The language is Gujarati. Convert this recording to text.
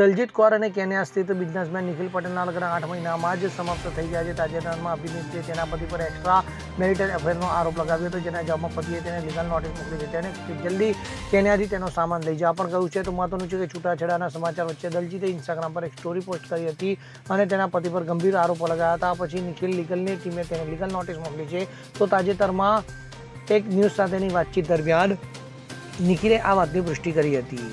દલજીત કૌર અને કેન્યા સ્થિત બિઝનેસમેન નિખિલ પટેલના લગ્ન આઠ મહિનામાં જ સમાપ્ત થઈ ગયા છે. તાજેતરમાં અભિનેત્રીએ તેના પતિ પર એક્સ્ટ્રા મેરિટલ અફેરનો આરોપ લગાવ્યો હતો, જેના જવાબમાં પતિએ તેને લીગલ નોટિસ મોકલી છે તેને જલ્દી કેન્યાથી તેનો સામાન લઈ જવા પણ કહ્યું છે. તો મહત્વનું છે કે છૂટાછેડાના સમાચાર વચ્ચે દલજીતે ઇન્સ્ટાગ્રામ પર એક સ્ટોરી પોસ્ટ કરી હતી અને તેના પતિ પર ગંભીર આરોપો લગાવ્યા હતા. પછી નિખિલ લીગલની ટીમે તેને લીગલ નોટિસ મોકલી છે. તો તાજેતરમાં એક ન્યૂઝ સાથેની વાતચીત દરમિયાન નિખિલે આ વાતની પુષ્ટિ કરી હતી.